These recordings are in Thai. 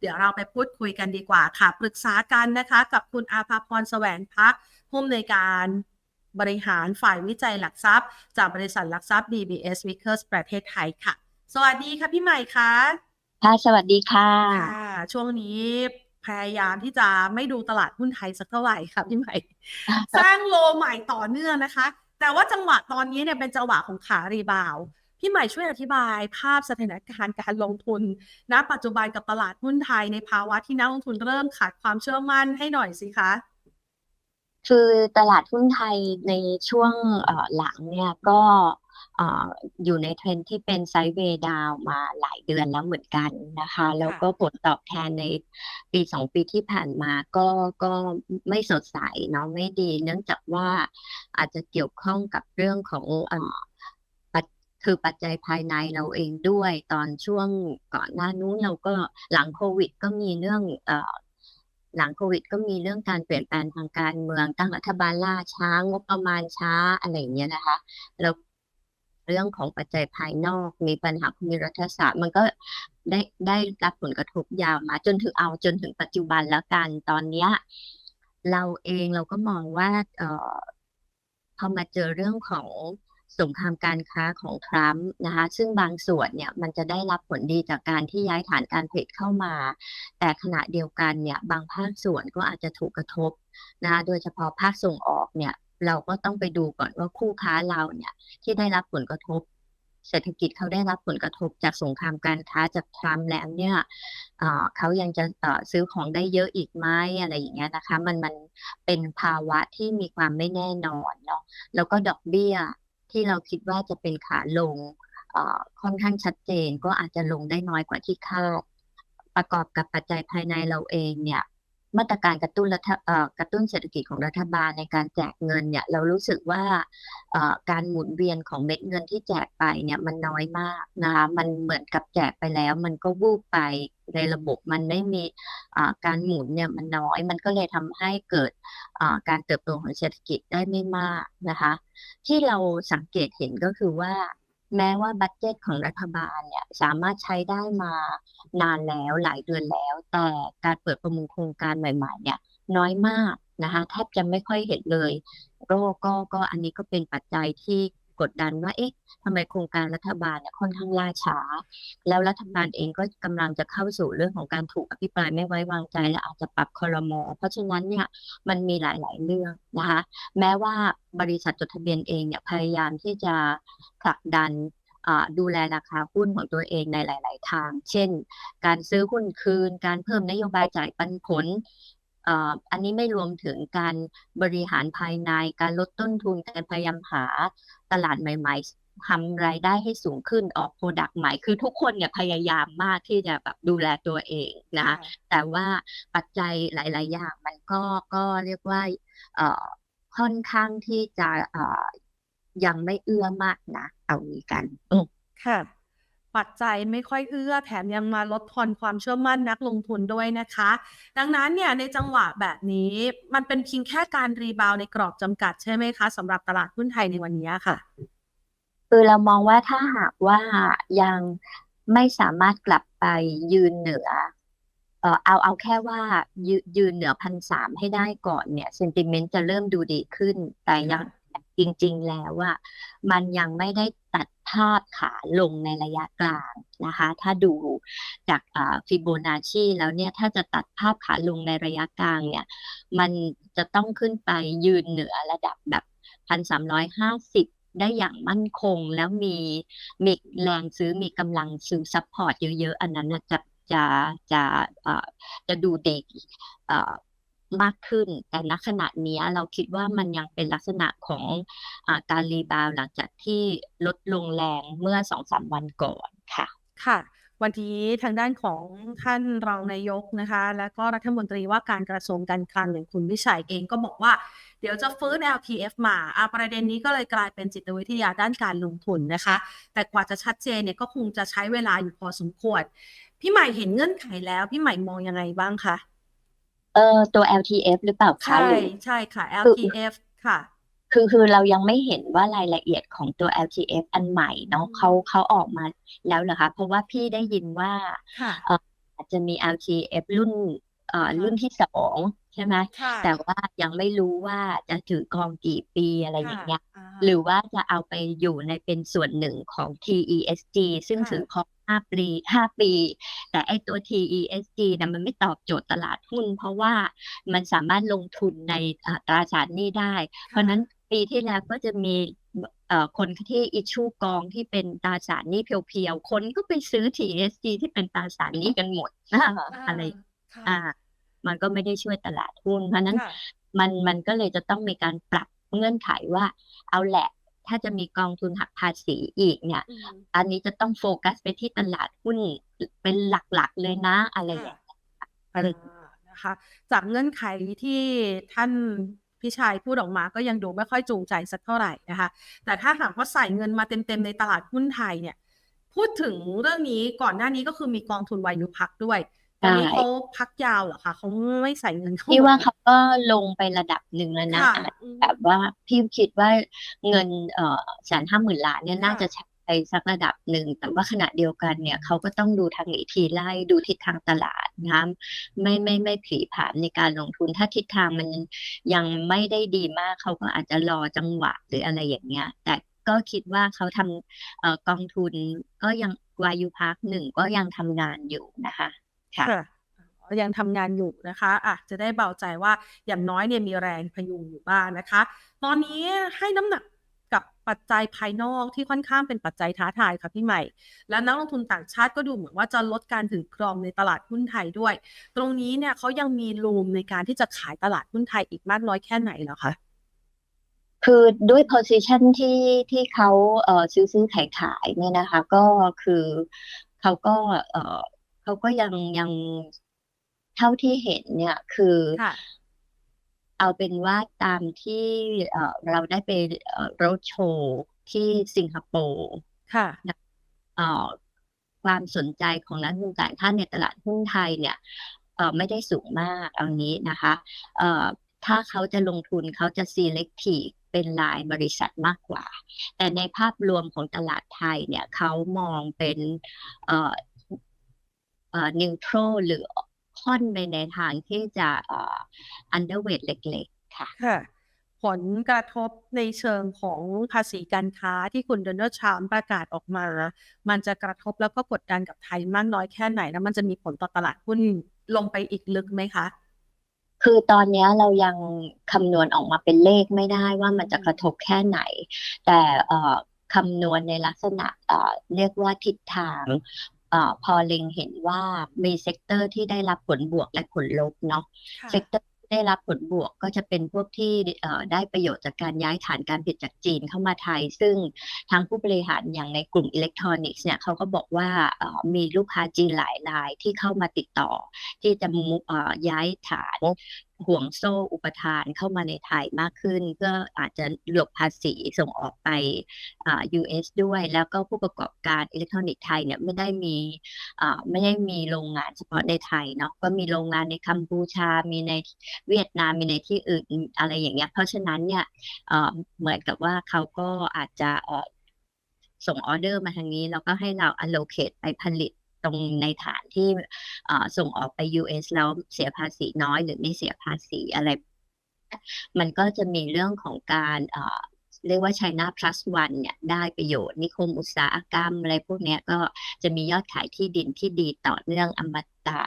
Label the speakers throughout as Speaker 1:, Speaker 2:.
Speaker 1: เดี๋ยวเราไปพูดคุยกันดีกว่าค่ะ ปรึกษากันนะคะกับคุณอาภาพรแสวงพักผู้อำนวยการบริหารฝ่ายวิจัยหลักทรัพย์ จากบริษัทหลักทรัพย์ DBS Vickers ประเทศไทยค่ะ สวัสดีค่ะพี่ใหม่คะ
Speaker 2: ค่ะสวัสดีค่ะ
Speaker 1: ค่ะช่วงนี้พยายามที่จะไม่ดูตลาดหุ้นไทยสักเท่าไหร่ค่ะพี่ใหม่ สร้างโลใหม่ต่อเนื่องนะคะ แต่ว่าจังหวะตอนนี้เนี่ยเป็นจังหวะของขารีบาวด์ พี่ใหม่ช่วยอธิบายภาพสถานการณ์การลงทุน ณ ปัจจุบันกับตลาดหุ้นไทยในภาวะที่นักลงทุนเริ่มขาดความเชื่อมั่นให้หน่อยสิคะ
Speaker 2: คือตลาดหุ้นไทยในช่วงเอ่อหลังเนี่ยก็เอ่ออยู่ในเทรนด์ที่เป็นไซด์เวย์ดาวมาหลายเดือนแล้วเหมือนกันนะคะ แล้วก็ผลตอบแทนในปีสองปีที่ผ่านมาก็ก็ไม่สดใสเนาะไม่ดี เนื่องจากว่าอาจจะเกี่ยวข้องกับเรื่องของเอ่อปัจ คือปัจจัยภายในเราเองด้วย ตอนช่วงก่อนหน้านู้นเราก็หลังโควิด ก็มีเรื่องเอ่อหลังโควิด ก็มีเรื่องการเปลี่ยนแปลงทางการเมืองตั้งรัฐบาลล่าช้างบประมาณช้าอะไรอย่างเงี้ยนะคะแล้วเรื่องของปัจจัยภายนอกมีปัญหาภูมิรัฐศาสตร์มันก็ได้ได้รับผลกระทบยาวมา จนถึงเอาจนถึงปัจจุบันแล้วกันตอนเนี้ยเราเองเราก็มองว่าเอ่อพอมาเจอเรื่องของ สงครามการค้าของทรัมป์นะคะซึ่งบางส่วนเนี่ยมันจะได้รับผลดีจากการที่ย้ายฐานการผลิตเข้ามา แต่ขณะเดียวกันเนี่ยบางภาคส่วนก็อาจจะถูกกระทบนะคะโดยเฉพาะภาคส่งออกเนี่ยเราก็ต้องไปดูก่อนว่าคู่ค้าเราเนี่ยที่ได้รับผลกระทบ เศรษฐกิจเขาได้รับผลกระทบจากสงครามการค้าจากทรัมป์แล้วเนี่ยเขายังจะซื้อของได้เยอะอีกไหมอะไรอย่างเงี้ยนะคะ มันมันเป็นภาวะที่มีความไม่แน่นอนเนาะแล้วก็ดอกเบี้ย ที่เราคิดว่าจะเป็นขาลงค่อนข้างชัดเจนก็อาจจะลงได้น้อยกว่าที่คาด ประกอบกับปัจจัยภายในเราเองเนี่ย มาตรการกระตุ้นรัฐเอ่อกระตุ้นเศรษฐกิจของรัฐบาลในการแจกเงินเนี่ยเรารู้สึกว่าเอ่อการหมุนเวียนของเม็ดเงินที่แจกไปเนี่ยมันน้อยมากนะคะมันเหมือนกับแจกไปแล้ว มันก็วูบไปในระบบมันไม่มีอ่าการหมุนเนี่ยมันน้อย มันก็เลยทำให้เกิดอ่าการเติบโตของเศรษฐกิจได้ไม่มากนะคะ ที่เราสังเกตเห็นก็คือว่า แม้ว่าบัตเจตของรัฐบาลเนี่ยสามารถใช้ได้มานานแล้วหลายเดือนแล้ว แต่การเปิดประมูลโครงการใหม่ ๆ เนี่ยน้อยมากนะคะแทบจะไม่ค่อยเห็นเลยก็ก็ก็อันนี้ก็เป็นปัจจัยที่ กดดันว่าเอ๊ะทำไมโครงการรัฐบาลเนี่ยค่อนข้างล่าช้า แล้วรัฐบาลเองก็กำลังจะเข้าสู่เรื่องของการถูกอภิปรายไม่ไว้วางใจ และอาจจะปรับคอรมเพราะฉะนั้นเนี่ยมันมีหลาย ๆ เรื่องนะคะแม้ว่าบริษัทจดทะเบียนเองเนี่ยพยายามที่จะผลักดันดูแลราคาหุ้นของตัวเองในหลาย ๆ ทาง เช่น การซื้อหุ้นคืน การเพิ่มนโยบายจ่ายปันผล อ่าอันนี้ไม่รวมถึงการบริหารภายในการลดต้นทุนการพยายามหาตลาดใหม่ ๆทำรายได้ให้สูงขึ้นออกโปรดักต์ใหม่คือทุกคนเนี่ยพยายามมากที่จะแบบดูแลตัวเองนะคะแต่ว่าปัจจัยหลาย ๆ อย่างมันก็ก็เรียกว่าเอ่อค่อนข้างที่จะเอ่อยังไม่เอื้อมากนะเอางี้กันอืม
Speaker 1: ค่ะ ปัจจัยไม่ค่อยเอื้อแถมยังมาลดทอนความเชื่อมั่นนักลงทุนด้วยนะคะ ดังนั้นเนี่ยในจังหวะแบบนี้มันเป็นเพียงแค่การรีบาวด์ในกรอบจำกัดใช่ไหมคะสำหรับตลาดหุ้นไทยในวันนี้ค่ะ
Speaker 2: คือเรามองว่าถ้าหากว่ายังไม่สามารถกลับไปยืนเหนือเอ่อเอาเอาแค่ว่ายืยืนเหนือพันสามให้ได้ก่อนเนี่ยเซนติเมนต์จะเริ่มดูดีขึ้น แต่ยังจริง ๆ แล้วว่ามันยังไม่ได้ตัด ภาพขาลงในระยะกลางนะคะ ถ้าดูจากฟิโบนัชชีแล้วเนี่ย ถ้าจะตัดภาพขาลงในระยะกลางเนี่ย มันจะต้องขึ้นไปยืนเหนือระดับแบบพันสามร้อยห้าสิบได้อย่างมั่นคงแล้วมีมีแรงซื้อมีกำลังซื้อซัพพอร์ตเยอะๆ อันนั้นน่ะจะจะจะจะดูดีเอ่อ มากขึ้น แต่ณขณะนี้เราคิดว่ามันยังเป็นลักษณะของอการรีบาวด์หลังจากที่ลดลงแรงเมื่อสองสามวันก่อนค่ะ
Speaker 1: ค่ะ วันนี้ทางด้านของท่านรองนายกนะคะ และก็รัฐมนตรีว่าการกระทรวงการคลังอย่างคุณวิชัยเองก็บอกว่า เดี๋ยวจะฟื้น LPF มาอะประเด็นนี้ก็เลยกลายเป็นจิตวิทยาด้านการลงทุนนะคะ แต่กว่าจะชัดเจนเนี่ยก็คงจะใช้เวลาอยู่พอสมควร พี่ใหม่เห็นเงื่อนไขแล้ว พี่ใหม่มองยังไงบ้างคะ
Speaker 2: เอ่อตัว LTF หรือเปล่าคะ
Speaker 1: ใช่
Speaker 2: หรือ
Speaker 1: ใช่ค่ะ
Speaker 2: คือ
Speaker 1: LPF ค่ะ
Speaker 2: คือคือเรายังไม่เห็นว่ารายละเอียดของตัว LTF อันใหม่เนาะ
Speaker 1: อืม
Speaker 2: เขาเขาออกมาแล้วเหรอคะ เพราะว่าพี่ได้ยินว่า
Speaker 1: ค่ะ
Speaker 2: เอ่ออาจจะมี LTF รุ่นเอ่อ
Speaker 1: ค่ะ
Speaker 2: รุ่นที่สองใช่ไหม
Speaker 1: ค่ะ
Speaker 2: แต่ว่ายังไม่รู้ว่าจะถือกองกี่ปีอะไรอ
Speaker 1: ค่ะ
Speaker 2: ย่างเงี้ย
Speaker 1: อ่า
Speaker 2: หรือว่าจะเอาไปอยู่ในเป็นส่วนหนึ่งของ TESG ซึ่ง
Speaker 1: ค่ะ
Speaker 2: ถือครองห้าปีห้าปี แต่ไอตัว TESG นะมันไม่ตอบโจทย์ตลาดหุ้น เพราะว่ามันสามารถลงทุนในอ่าตราสารหนี้ได้ เพราะฉะนั้นปีที่แล้วก็จะมีเอ่อคนที่อิชูกองที่เป็นตราสารหนี้เพียวๆ คนก็ไปซื้อ TESG ที่เป็นตราสารหนี้กันหมดนะ
Speaker 1: อ่า
Speaker 2: อะไร
Speaker 1: ค่ะ
Speaker 2: อ่า มันก็ไม่ได้ช่วยตลาดหุ้น เพราะฉะนั้น
Speaker 1: ค่ะ
Speaker 2: มันมันก็เลยจะต้องมีการปรับเงื่อนไขว่าเอาแหละถ้าจะมีกองทุนหักภาษีอีกเนี่ย
Speaker 1: อืม
Speaker 2: อันนี้จะต้องโฟกัสไปที่ตลาดหุ้นเป็นหลักๆเลยนะอะไรอย่าง
Speaker 1: ค่ะ
Speaker 2: เงี้ยอะไร
Speaker 1: อ่านะคะจากเงื่อนไขที่ท่านพี่ชายพูดออกมาก็ยังดูไม่ค่อยจูงใจสักเท่าไหร่นะคะ แต่ถ้าหากว่าใส่เงินมาเต็มๆในตลาดหุ้นไทยเนี่ย พูดถึงเรื่องนี้ก่อนหน้านี้ก็คือมีกองทุนวายุพักด้วย ตอนนี้
Speaker 2: ใช่
Speaker 1: เขาพักยาวเหรอคะเขาไม่ใส่เงินเข้า
Speaker 2: พี่
Speaker 1: หม
Speaker 2: ว่า
Speaker 1: ด
Speaker 2: เขาก็ลงไประดับหนึ่งแล้วนะ
Speaker 1: ค่ะ
Speaker 2: แต่
Speaker 1: อืม
Speaker 2: แบบว่าพี่คิดว่าเงินเอ่อแสนห้าหมื่นล้านเนี่ยน่า
Speaker 1: ค่ะ
Speaker 2: จะใช้ไปสักระดับหนึ่ง แต่ว่าขณะเดียวกันเนี่ยเขาก็ต้องดูทางอีกทีไล่ดูทิศทางตลาดนะไม่ไม่ไม่ผลีผลามในการลงทุนถ้าทิศทางมันยังไม่ได้ดีมากเขาก็อาจจะรอจังหวะหรืออะไรอย่างเงี้ย แต่ก็คิดว่าเขาทำเอ่อกองทุนก็ยังวายุพักหนึ่งก็ยังทำงานอยู่นะคะ ค่ะ
Speaker 1: ค่ะยังทำงานอยู่นะคะอะจะได้เบาใจว่าอย่างน้อยเนี่ยมีแรงพยุงอยู่บ้างนะคะ ตอนนี้ให้น้ำหนักกับปัจจัยภายนอกที่ค่อนข้างเป็นปัจจัยท้าทายค่ะพี่ใหม่ และนักลงทุนต่างชาติก็ดูเหมือนว่าจะลดการถือครองในตลาดหุ้นไทยด้วย ตรงนี้เนี่ยเขายังมีรูมในการที่จะขายตลาดหุ้นไทยอีกมากน้อยแค่ไหนเหรอคะ
Speaker 2: คือด้วย position ที่ที่เขาเอ่อซื้อซื้อขายขายเนี่ยนะคะ ก็คือเขาก็เอ่อ เขาก็ยังยังเท่าที่เห็นเนี่ยคือ
Speaker 1: ค่ะ
Speaker 2: เอาเป็นว่าตามที่เอ่อเราได้ไปเอ่อ road show ที่สิงคโปร์
Speaker 1: ค่ะ
Speaker 2: เอ่อความสนใจของนักลงทุนต่างชาติในตลาดหุ้นไทยเนี่ยเอ่อไม่ได้สูงมากเอางี้นะคะเอ่อถ้าเขาจะลงทุนเขาจะ selective เป็นรายบริษัทมากกว่า แต่ในภาพรวมของตลาดไทยเนี่ยเขามองเป็นเอ่อ เอ่อ neutral หรือค่อนไปในทางที่จะเอ่อ underweight เล็กๆ ค่ะ
Speaker 1: ค่ะ ผลกระทบในเชิงของภาษีการค้าที่คุณโดนัลด์ทรัมป์ประกาศออกมา มันจะกระทบแล้วก็กดดันกับไทยมากน้อยแค่ไหน แล้วมันจะมีผลต่อตลาดหุ้นลงไปอีกลึกไหมคะ
Speaker 2: คือตอนเนี้ยเรายังคำนวณออกมาเป็นเลขไม่ได้ว่ามันจะกระทบแค่ไหน แต่เอ่อคำนวณในลักษณะเอ่อเรียกว่าทิศทางเอ่อพอเล็งเห็นว่ามีเซกเตอร์ที่ได้รับผลบวกและผลลบเนาะ
Speaker 1: ค่ะ
Speaker 2: เซกเตอร์ที่ได้รับผลบวกก็จะเป็นพวกที่เอ่อได้ประโยชน์จากการย้ายฐานการผลิตจากจีนเข้ามาไทย ซึ่งทางผู้บริหารอย่างในกลุ่มอิเล็กทรอนิกส์เนี่ยเขาก็บอกว่าเอ่อมีลูกค้าจีนหลายรายที่เข้ามาติดต่อ ที่จะมุเอ่อย้ายฐาน ห่วงโซ่อุปทานเข้ามาในไทยมากขึ้น เพื่ออาจจะหลบภาษีส่งออกไปอ่า US ด้วย แล้วก็ผู้ประกอบการอิเล็กทรอนิกส์ไทยเนี่ยไม่ได้มีอ่าไม่ได้มีโรงงานเฉพาะในไทยเนาะก็มีโรงงานในกัมพูชา มีในเวียดนาม มีในที่อื่นอะไรอย่างเงี้ย เพราะฉะนั้นเนี่ยเอ่อเหมือนกับว่าเขาก็อาจจะอ่อส่งออเดอร์มาทางนี้ แล้วก็ให้เรา allocate ไปผลิต ตรงในฐานที่ส่งออกไป US แล้วเสียภาษีน้อยหรือไม่เสียภาษีอะไร มันก็จะมีเรื่องของการเรียกว่า China Plus One เนี่ยได้ประโยชน์นิคมอุตสาหกรรมอะไรพวกนี้ก็จะมียอดขายที่ดินที่ดีต่อเนื่องอมตะ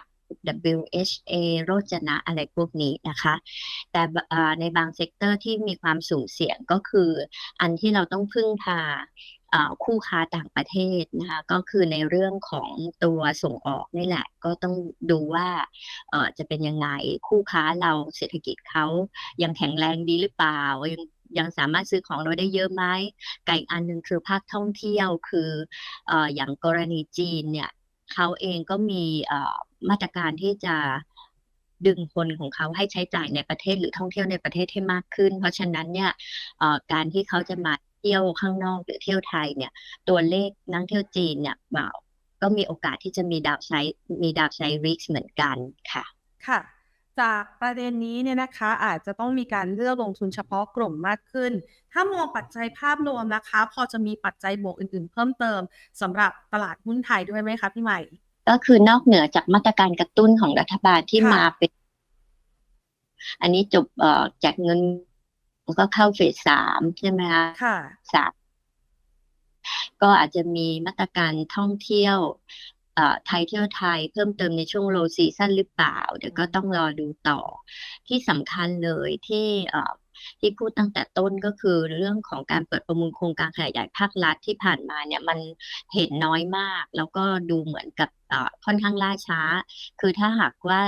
Speaker 2: WHA โรจนะอะไรพวกนี้นะคะ แต่ในบางเซกเตอร์ที่มีความสุ่มเสี่ยงก็คือ อันที่เราต้องพึ่งพา คู่ค้าต่างประเทศนะคะก็คือในเรื่องของตัวส่งออกนี่แหละ ก็ต้องดูว่าจะเป็นยังไงคู่ค้าเราเศรษฐกิจเขายังแข็งแรงดีหรือเปล่ายังยังสามารถซื้อของเราได้เยอะไหมไกบอีกอันหนึ่งคือภาคท่องเที่ยวคืออย่างกรณีจีนเนี่ยเขาเองก็มีมาตรการที่จะดึงคนของเขาให้ใช้จ่ายในประเทศหรือท่องเที่ยวในประเทศให้มากขึ้น เพราะฉะนั้นเนี่ยการที่เขาจะมา เที่ยวข้างนอกหรือเที่ยวไทยเนี่ย ตัวเลขนักเที่ยวจีนเนี่ยเอ่อก็มีโอกาสที่จะมีดาวไซด์มีดาวไซด์ริกเหมือนกันค่ะ
Speaker 1: ค่ะ จากประเด็นนี้เนี่ยนะคะ อาจจะต้องมีการเลือกลงทุนเฉพาะกลุ่มมากขึ้น ถ้ามองปัจจัยภาพรวมนะคะ พอจะมีปัจจัยบวกอื่นๆ เพิ่มเติมสำหรับตลาดหุ้นไทยด้วยไหมคะพี่ใหม่
Speaker 2: ก็คือนอกเหนือจากมาตรการกระตุ้นของรัฐบาลที่
Speaker 1: ค่ะ
Speaker 2: มาเป็นอันนี้จบเอ่อแจกเงิน ก็เข้าเฟสสามใช่ไหมคะ
Speaker 1: ค่ะ
Speaker 2: สามก็อาจจะมีมาตรการท่องเที่ยวเอ่อไทยเที่ยวไทยเพิ่มเติมในช่วงโลซีซั่นหรือเปล่า เดี๋ยวก็ต้องรอดูต่อ ที่สำคัญเลยที่เอ่อ ที่พูดตั้งแต่ต้นก็คือเรื่องของการเปิดประมูลโครงการขนาดใหญ่ภาครัฐที่ผ่านมาเนี่ยมันเห็นน้อยมาก แล้วก็ดูเหมือนกับค่อนข้างล่าช้า คือถ้าหากว่า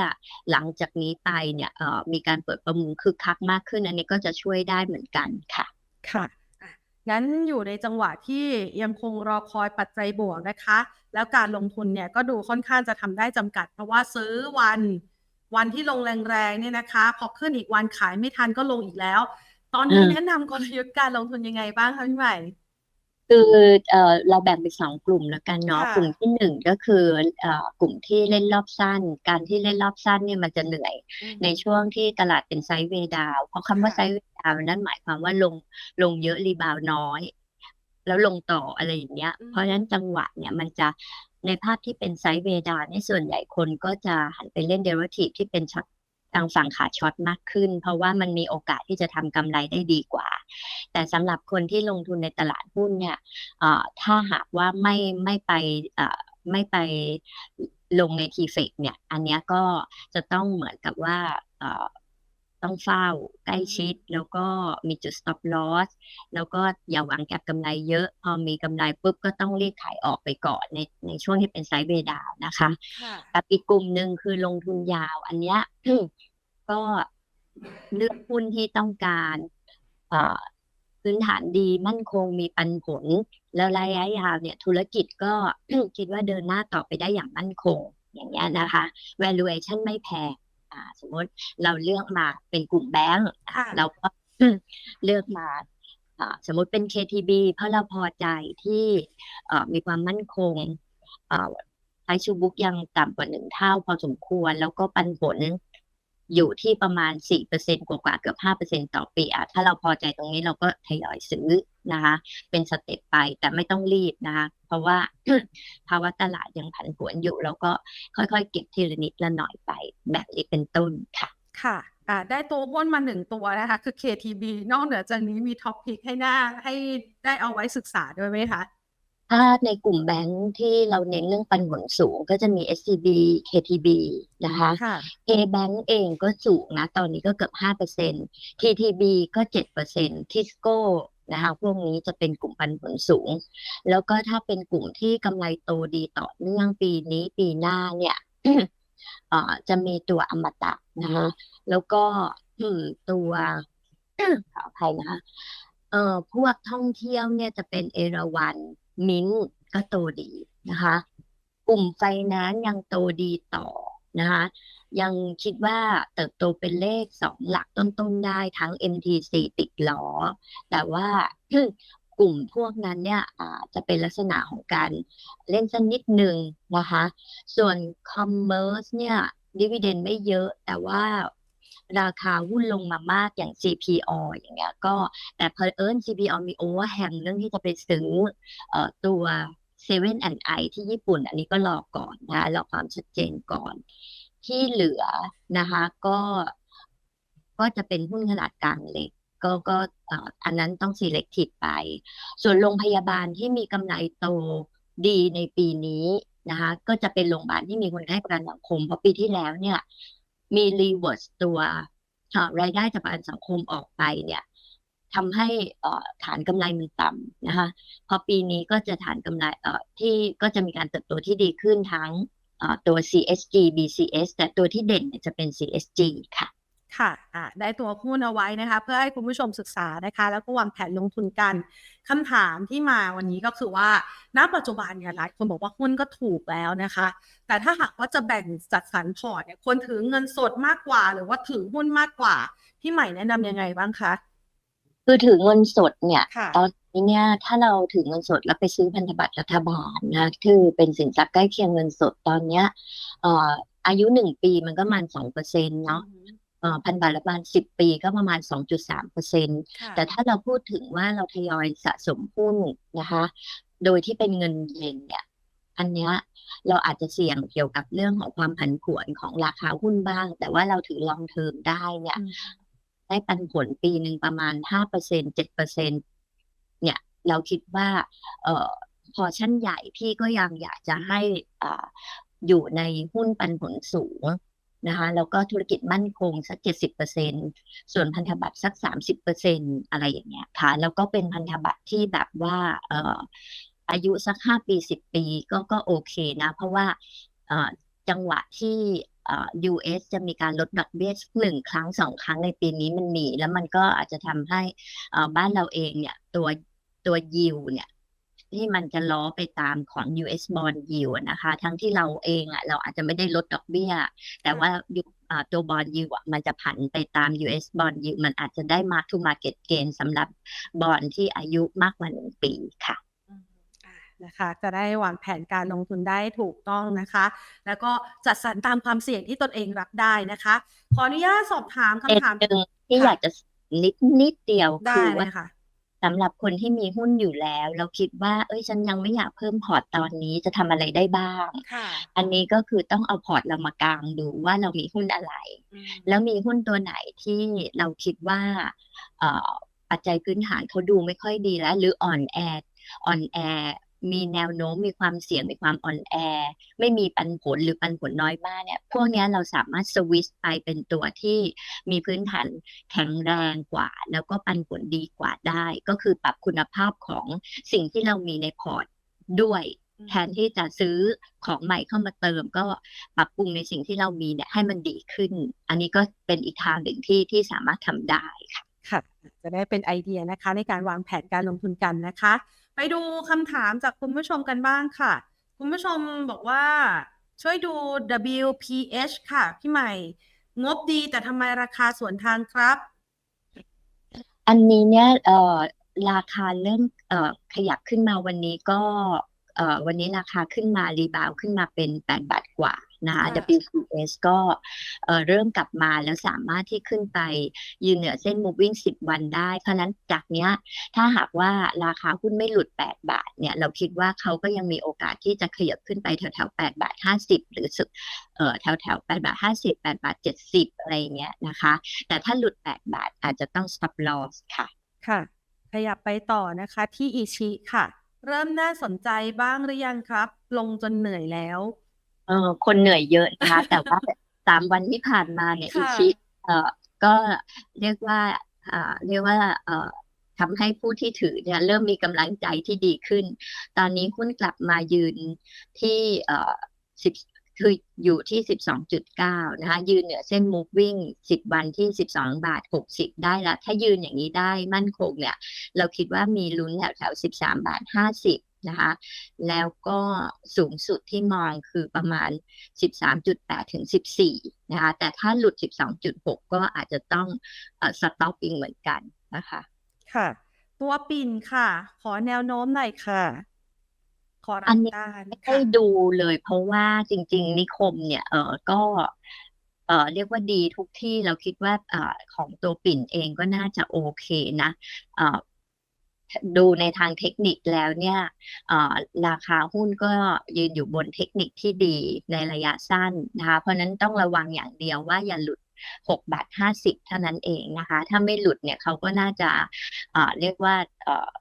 Speaker 2: หลังจากนี้ไปเนี่ยมีการเปิดประมูลคึกคักมากขึ้น อันนี้ก็จะช่วยได้เหมือนกันค่ะ
Speaker 1: ค่ะอะงั้นอยู่ในจังหวะที่ยังคงรอคอยปัจจัยบวกนะคะ แล้วการลงทุนเนี่ยก็ดูค่อนข้างจะทำได้จำกัด เพราะว่าซื้อวัน วันที่ลงแรงๆเนี่ยนะคะ พอขึ้นอีกวันขายไม่ทันก็ลงอีกแล้ว ตอนนี้
Speaker 2: อืม
Speaker 1: แนะนำกลยุทธ์การลงทุนยังไงบ้างคะพี่ใหม่
Speaker 2: คือเอ่อเราแบ่งเป็นสองกลุ่มแล้วกันเนาะ
Speaker 1: ค่ะ
Speaker 2: กลุ่มที่หนึ่งก็คือเอ่อกลุ่มที่เล่นรอบสั้น การที่เล่นรอบสั้นเนี่ยมันจะเหนื่อย
Speaker 1: อืม
Speaker 2: ในช่วงที่ตลาดเป็นไซด์เวย์ดาวน์เพราะคำว่า
Speaker 1: ค่ะ
Speaker 2: ไซด์เวย์ดาวน์นั่นหมายความว่าลงลงเยอะรีบาวด์น้อย แล้วลงต่ออะไรอย่างเงี้ย
Speaker 1: อืม
Speaker 2: เพราะฉะนั้นจังหวะเนี่ยมันจะ ในภาพที่เป็นไซด์เวดาวน์เนี่ยส่วนใหญ่คนก็จะหันไปเล่นเดริวทีฟที่เป็นช็อตทางฝั่งขาช็อตมากขึ้น เพราะว่ามันมีโอกาสที่จะทำกำไรได้ดีกว่า แต่สำหรับคนที่ลงทุนในตลาดหุ้นเนี่ยถ้าหากว่าไม่ไม่ไปไม่ไปลงในทีเฟกเนี่ย อันนี้ก็จะต้องเหมือนกับว่า ต้องเฝ้าใกล้ชิด แล้วก็มีจุด stop loss แล้วก็อย่าหวังแก็บกำไรเยอะ พอมีกำไรปุ๊บก็ต้องรีบขายออกไปก่อนในในช่วงที่เป็นไซด์เวย์ดาวน์นะคะ
Speaker 1: ค่ะ
Speaker 2: กับอีกกลุ่มหนึ่งคือลงทุนยาว อันเนี้ยก็เลือกหุ้นที่ต้องการเอ่อพื้นฐานดีมั่นคงมีปันผล แล้วระยะยาวเนี่ยธุรกิจก็คิดว่าเดินหน้าต่อไปได้อย่างมั่นคงอย่างเงี้ยนะคะ valuation ไม่แพงอ่า สมมติเราเลือกมาเป็นกลุ่มแบงก์อะ
Speaker 1: ค่ะ
Speaker 2: เราก็เลือกมาอ่าสมมติเป็น KTB เพราะเราพอใจที่เอ่อมีความมั่นคงเอ่อไอชูบุ๊กยังต่ำกว่าหนึ่งเท่าพอสมควร แล้วก็ปันผลอยู่ที่ประมาณสี่เปอร์เซ็นกว่าๆเกือบห้าเปอร์เซ็นต่อปีอะถ้าเราพอใจตรงนี้เราก็ทยอยซื้อ นะคะ เป็นสเต็ปไปแต่ไม่ต้องรีบนะคะ เพราะว่าภาวะตลาดยังผันผวนอยู่ แล้วก็ค่อยๆ เก็บทีละนิดละหน่อยไปแบบนี้เป็นต้นค่ะ
Speaker 1: ค่ะอ่าได้ตัวหุ้นมาหนึ่งตัวนะคะ คือ KTB นอกเหนือจากนี้มีท็อปพิกให้หน้าให้ได้เอาไว้ศึกษาด้วยไหมคะ
Speaker 2: ถ้าในกลุ่มแบงค์ที่เราเน้นเรื่องปันผลสูงก็จะมี SCB KTB นะคะ
Speaker 1: ค่ะ
Speaker 2: A-Bank เองก็สูงนะ ตอนนี้ก็เกือบห้าเปอร์เซ็น TTB ก็เจ็ดเปอร์เซ็ นะคะพวกนี้จะเป็นกลุ่มปันผลสูง แล้วก็ถ้าเป็นกลุ่มที่กำไรโตดีต่อเนื่องปีนี้ปีหน้าเนี่ยจะมีตัวอมตะนะคะแล้วก็ตัวขออภัยนะคะเอ่อพวกท่องเที่ยวเนี่ยจะเป็นเอราวัณมิ้นท์ก็โตดีนะคะ กลุ่มไฟแนนซ์ยังโตดีต่อ นะคะยังคิดว่าเติบโตเป็นเลขสองหลักต้นๆได้ทั้ง MTC ติดล้อ แต่ว่ากลุ่มพวกนั้นเนี่ยอาจะเป็นลักษณะของการเล่นสักนิดหนึ่งนะคะ ส่วน Commerce เนี่ยดิวิเดนไม่เยอะ แต่ว่าราคาหุ้นลงมามากอย่าง CPO อย่างเงี้ยก็แต่เพอเอิญ CPO มีโอเวอร์แฮงเรื่องที่จะไปซื้อตัว เอ่อตัว Seven and I ที่ญี่ปุ่น อันนี้ก็รอก่อนนะรอความชัดเจนก่อน ที่เหลือนะคะ ก็ก็จะเป็นหุ้นขนาดกลางเล็กก็ก็อันนั้นต้อง selective ไป ส่วนโรงพยาบาลที่มีกำไรโตดีในปีนี้นะคะ ก็จะเป็นโรงพยาบาลที่มีคนไข้ประกันสังคม เพราะปีที่แล้วเนี่ย มีรีเวิร์สตัวรายได้จากประกันสังคมออกไปเนี่ย ทำให้ฐานกำไรมันต่ำนะคะพอปีนี้ก็จะฐานกำไรเอ่อที่ก็จะมีการเติบโตที่ดีขึ้นทั้งตัว CSG BCS แต่ตัวที่เด่นจะเป็น CSG ค่ะ
Speaker 1: ค่ะได้ตัวหุ้นเอาไว้นะคะ เพื่อให้คุณผู้ชมศึกษานะคะ แล้วก็วางแผนลงทุนกันคำถามที่มาวันนี้ก็คือว่า ณ ปัจจุบันเนี่ยหลายคนบอกว่าหุ้นก็ถูกแล้วนะคะ แต่ถ้าหากว่าจะแบ่งจัดสรรพอร์ตเนี่ยควรถือเงินสดมากกว่า หรือว่าถือหุ้นมากกว่า พี่ใหม่แนะนำยังไงบ้างคะ
Speaker 2: คือถือเงินสดเนี่ย
Speaker 1: ค่ะ
Speaker 2: ตอนนี้เนี่ยถ้าเราถือเงินสดแล้วไปซื้อพันธบัตรรัฐบาลนะคือเป็นสินทรัพย์ใกล้เคียงเงินสดตอนเนี้ยเอ่ออายุหนึ่งปีมันก็ประมาณสองเปอร์เซ็นต์เนาะเอ่อพันธบัตรรัฐบาลสิบปีก็ประมาณสองจุดสามเปอร์เซ็นต์
Speaker 1: ค่ะ
Speaker 2: แต่ถ้าเราพูดถึงว่าเราทยอยสะสมหุ้นนะคะ โดยที่เป็นเงินเย็นเนี่ย อันเนี้ยเราอาจจะเสี่ยงเกี่ยวกับเรื่องของความผันผวนของราคาหุ้นบ้าง แต่ว่าเราถือลองเทอมได้เนี่ย
Speaker 1: อืม
Speaker 2: ได้ปันผลปีหนึ่งประมาณห้าเปอร์เซ็นเจ็ดเปอร์เซ็นเนี่ย เราคิดว่า เอ่อพอชั่นใหญ่พี่ก็ยังอยากจะให้อ่าอยู่ในหุ้นปันผลสูงนะคะแล้วก็ธุรกิจมั่นคงสักเจ็ดสิบเปอร์เซ็นส่วนพันธบัตรสักสามสิบเปอร์เซ็นอะไรอย่างเงี้ยค่ะแล้วก็เป็นพันธบัตรที่แบบว่าเอ่ออายุสักห้าปีสิบปีก็ก็โอเคนะ เพราะว่าเอ่อจังหวะที่ US จะมีการลดดอกเบี้ยสักหนึ่งครั้งสองครั้งในปีนี้มันมี แล้วมันก็อาจจะทำให้อ่อบ้านเราเองเนี่ยตัวตัวยิวเนี่ยที่มันจะล้อไปตามของ US bond yield นะคะ ทั้งที่เราเองอะเราอาจจะไม่ได้ลดดอกเบี้ย แต่ว่าอ่าตัว bond yield มันจะผันไปตาม US bond yield มันอาจจะได้ mark to market gain สำหรับบอนที่อายุมากกว่าหนึ่งปีค่ะ
Speaker 1: นะคะ จะได้วางแผนการลงทุนได้ถูกต้องนะคะ แล้วก็จัดสรรตามความเสี่ยงที่ตนเองรับได้นะคะ ขออนุญาตสอบถาม
Speaker 2: เป็น
Speaker 1: คำถาม
Speaker 2: หนึ่งที่
Speaker 1: ค่ะ
Speaker 2: อยากจะนิดนิดเดียว
Speaker 1: ได้
Speaker 2: คือ
Speaker 1: เล
Speaker 2: ว่าย
Speaker 1: ค่ะ
Speaker 2: สำหรับคนที่มีหุ้นอยู่แล้ว เราคิดว่า เอ้ยฉันยังไม่อยากเพิ่มพอร์ตตอนนี้จะทำอะไรได้บ้าง
Speaker 1: ค่ะ
Speaker 2: อันนี้ก็คือต้องเอาพอร์ตเรามากางดูว่าเรามีหุ้นอะไร
Speaker 1: อืม
Speaker 2: แล้วมีหุ้นตัวไหนที่เราคิดว่าเอ่อปัจจัยพื้นฐานเขาดูไม่ค่อยดีแล้ว หรืออ่อนแออ่อนแอ มีแนวโน้มมีความเสี่ยงมีความอ่อนแอ ไม่มีปันผลหรือปันผลน้อยมากเนี่ยพวกเนี้ยเราสามารถสวิตช์ไปเป็นตัวที่มีพื้นฐานแข็งแรงกว่า แล้วก็ปันผลดีกว่าได้ ก็คือปรับคุณภาพของสิ่งที่เรามีในพอร์ตด้วย
Speaker 1: อืม
Speaker 2: แทนที่จะซื้อของใหม่เข้ามาเติม ก็ปรับปรุงในสิ่งที่เรามีเนี่ยให้มันดีขึ้น อันนี้ก็เป็นอีกทางหนึ่งที่ที่สามารถทำได้ค่ะ
Speaker 1: ค่ะ จะได้เป็นไอเดียนะคะ ในการวางแผนการลงทุนกันนะคะ ไปดูคำถามจากคุณผู้ชมกันบ้างค่ะ คุณผู้ชมบอกว่าช่วยดู WPH ค่ะ พี่ใหม่ งบดีแต่ทำไมราคาสวนทางครับ
Speaker 2: อันนี้เนี่ยเอ่อราคาเริ่มเอ่อขยับขึ้นมาวันนี้ก็เอ่อวันนี้ราคาขึ้นมารีบาวขึ้นมาเป็น 8 บาทกว่า นะคะ
Speaker 1: ค่ะ
Speaker 2: WCS ก็เอ่อเริ่มกลับมาแล้วสามารถที่ขึ้นไปยืนเหนือเส้น moving 10 วันได้ เพราะฉะนั้นจากเนี้ยถ้าหากว่าราคาหุ้นไม่หลุด 8 บาทเนี่ยเราคิดว่าเขาก็ยังมีโอกาสที่จะขยับขึ้นไปแถวแถว8บาท 50 หรือสึกเอ่อแถวแถว8บาท 50 8บาท 70 อะไรอย่างเงี้ยนะคะ แต่ถ้าหลุด 8 บาทอาจจะต้อง stop loss ค่ะ
Speaker 1: ค่ะ ขยับไปต่อนะคะที่อิชิค่ะ เริ่มน่าสนใจบ้างหรือยังครับ ลงจนเหนื่อยแล้ว
Speaker 2: เออคนเหนื่อยเยอะนะคะ แต่ว่าสามวันที่ผ่านมาเนี่ย
Speaker 1: ค่ะ
Speaker 2: อิชิเอ่อก็เรียกว่าอ่าเรียกว่าเอ่อทำให้ผู้ที่ถือเนี่ยเริ่มมีกำลังใจที่ดีขึ้น ตอนนี้หุ้นกลับมายืนที่เอ่อสิบคืออยู่ที่สิบสองจุดเก้านะคะยืนเหนือเส้น moving สิบวันที่สิบสองบาทหกสิบได้แล้วถ้ายืนอย่างนี้ได้มั่นคงเนี่ย เราคิดว่ามีลุ้นแถวแถวสิบสามบาทห้าสิบ นะคะแล้วก็สูงสุดที่มองคือประมาณ 13.8 ถึง 14 นะคะแต่ถ้าหลุด 12.6 ก็อาจจะต้องเอ่อ stopping เหมือนกันนะคะ
Speaker 1: ค่ะ ตัวปิ่นค่ะ ขอแนวโน้มหน่อยค่ะขอ
Speaker 2: อั
Speaker 1: รับ
Speaker 2: นนี้
Speaker 1: ต้าน
Speaker 2: ไม่ได้
Speaker 1: ค่ะ
Speaker 2: ดูเลยเพราะว่าจริง ๆ นิคมเนี่ยเออก็เออเรียกว่าดีทุกที่เราคิดว่าเออของตัวปิ่นเองก็น่าจะโอเคนะเออ ดูในทางเทคนิคแล้วเนี่ยเอ่อราคาหุ้นก็ยืนอยู่บนเทคนิคที่ดีในระยะสั้นนะคะเพราะฉะนั้นต้องระวังอย่างเดียวว่าอย่าหลุด6บาท50 เท่านั้นเองนะคะ ถ้าไม่หลุดเนี่ยเขาก็น่าจะเอ่อเรียกว่าเอ่อ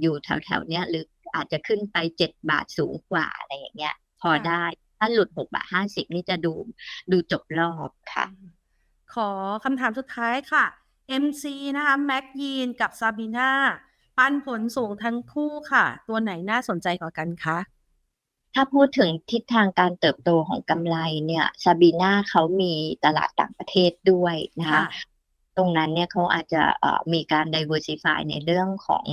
Speaker 2: อยู่แถวๆเนี้ยหรืออาจจะขึ้นไป 7 บาทสูงกว่าอะไรอย่างเงี้ย พอ
Speaker 1: ค่ะ
Speaker 2: ได้ถ้าหลุด6บาท50 นี่จะดูดูจบรอบค่ะ
Speaker 1: ขอคำถามสุดท้ายค่ะ MC นะคะแม็กยีนกับซาบีนา ปันผลสูงทั้งคู่ค่ะ ตัวไหนน่าสนใจกว่ากันคะ
Speaker 2: ถ้าพูดถึงทิศทางการเติบโตของกำไรเนี่ยซาบีนาเขามีตลาดต่างประเทศด้วยนะคะ
Speaker 1: ค่ะ
Speaker 2: ตรงนั้นเนี่ยเขาอาจจะเอ่อมีการ diversify ในเรื่องของ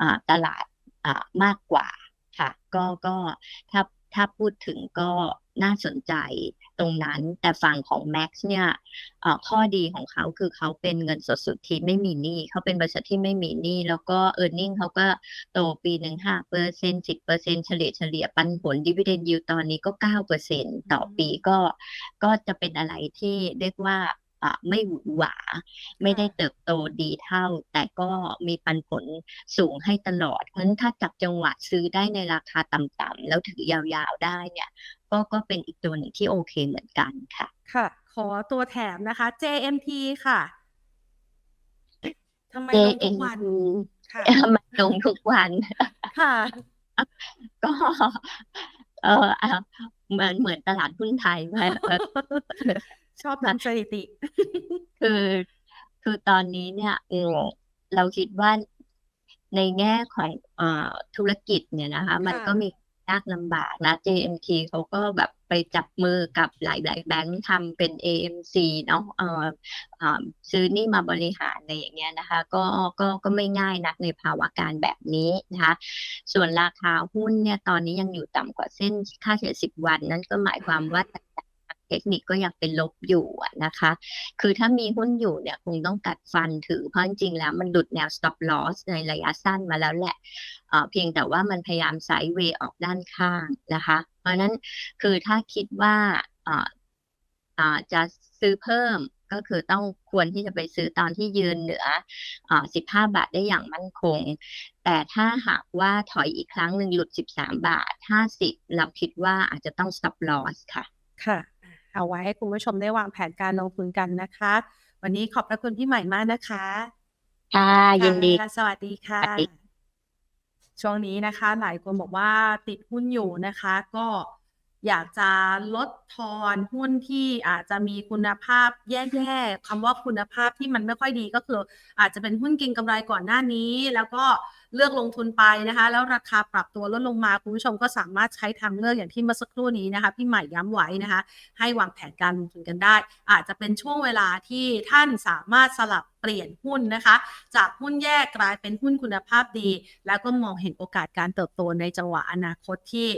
Speaker 2: อาตลาดอ่ามากกว่าค่ะ ก็ก็ถ้าถ้าพูดถึงก็ น่าสนใจตรงนั้น แต่ฝั่งของ Max เนี่ยข้อดีของเขาคือเขาเป็นเงินสดสุทธิไม่มีหนี้เขาเป็นบริษัทที่ไม่มีหนี้แล้วก็ e a r n i n g เขาก็โตปีหนึ่งห้าเปอร์เซ็นต์สิบเปอร์เซ็นต์เฉลี่ยเฉลี่ยปันผล dividend yield ตอนนี้ก็เก้าเปอร์เซ็นต์ต่อปีก็ก็จะเป็นอะไรที่เรียกว่า ไม่หวือหวา ไม่ได้เติบโตดีเท่า แต่ก็มีปันผลสูงให้ตลอด เพราะฉะนั้นถ้าจับจังหวะซื้อได้ในราคาต่ำๆแล้วถือยาวๆได้เนี่ย ก็ก็เป็นอีกตัวหนึ่งที่โอเคเหมือนกันค่ะ
Speaker 1: ค่ะ ขอตัวแถมนะคะ JMT ค่ะทำไมลงทุกวัน
Speaker 2: JNT
Speaker 1: ค่ะ
Speaker 2: มันลงทุกวัน
Speaker 1: ค่ะ
Speaker 2: ก็ เอออะเหมือนเหมือนตลาดหุ้นไทยไหมเออ
Speaker 1: ชอบทำสถิติ
Speaker 2: คือคือตอนนี้เนี่ยเออเราคิดว่าในแง่ของเอ่อธุรกิจเนี่ยนะคะ มัน
Speaker 1: ค่ะ
Speaker 2: ก็มียากลำบากนะ JMT เขาก็แบบไปจับมือกับหลาย ๆ แบงค์ทำเป็น AMC เนาะเอ่ออ่าซื้อนี่มาบริหารอะไรอย่างเงี้ยนะคะ ก็ก็ก็ไม่ง่ายนักในภาวะการแบบนี้นะคะ ส่วนราคาหุ้นเนี่ยตอนนี้ยังอยู่ต่ำกว่าเส้นค่าเฉลี่ย10 วัน นั่นก็หมายความว่า เทคนิคก็ยังเป็นลบอยู่นะคะ คือถ้ามีหุ้นอยู่เนี่ยคงต้องกัดฟันถือ เพราะจริงๆแล้วมันหลุดแนว stop loss ในระยะสั้นมาแล้วแหละเพียงแต่ว่ามันพยายามไซด์เวย์ออกด้านข้างนะคะ เพราะนั้นคือถ้าคิดว่าจะซื้อเพิ่มก็คือต้องควรที่จะไปซื้อตอนที่ยืนเหนืออ15 บาทได้อย่างมั่นคง แต่ถ้าหากว่าถอยอีกครั้งหนึ่งหลุด 13 บาท 50 เราคิดว่าอาจจะต้อง stop loss ค่ะ
Speaker 1: ค่ะ เอาไว้ให้คุณผู้ชมได้วางแผนการลงทุนกันนะคะ วันนี้ขอบพระคุณพี่ใหม่มากนะคะ
Speaker 2: ค่ะยินดี
Speaker 1: ค่ะสวัสดีค่ะ
Speaker 2: สวัสดี
Speaker 1: ช่วงนี้นะคะ หลายคนบอกว่าติดหุ้นอยู่นะคะ ก็อยากจะลดทอนหุ้นที่อาจจะมีคุณภาพแย่ๆคำว่าคุณภาพที่มันไม่ค่อยดีก็คือ อาจจะเป็นหุ้นเก็งกำไรก่อนหน้านี้ แล้วก็ เลือกลงทุนไปนะคะ แล้วราคาปรับตัวลดลงมาคุณผู้ชมก็สามารถใช้ทางเลือกอย่างที่เมื่อสักครู่นี้นะคะพี่ใหม่ย้ำไว้นะคะ ให้วางแผนการลงทุนกันได้ อาจจะเป็นช่วงเวลาที่ท่านสามารถสลับเปลี่ยนหุ้นนะคะ จากหุ้นแยกกลายเป็นหุ้นคุณภาพดี แล้วก็มองเห็นโอกาสการเติบโตในจังหวะอนาคตที่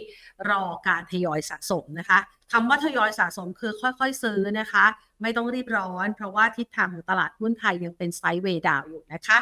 Speaker 1: รอการทยอยสะสมนะคะคำว่าทยอยสะสมคือค่อยๆซื้อนะคะ ไม่ต้องรีบร้อน เพราะว่าทิศทางของตลาดหุ้นไทยยังเป็นไซด์เวดาวอยู่นะคะ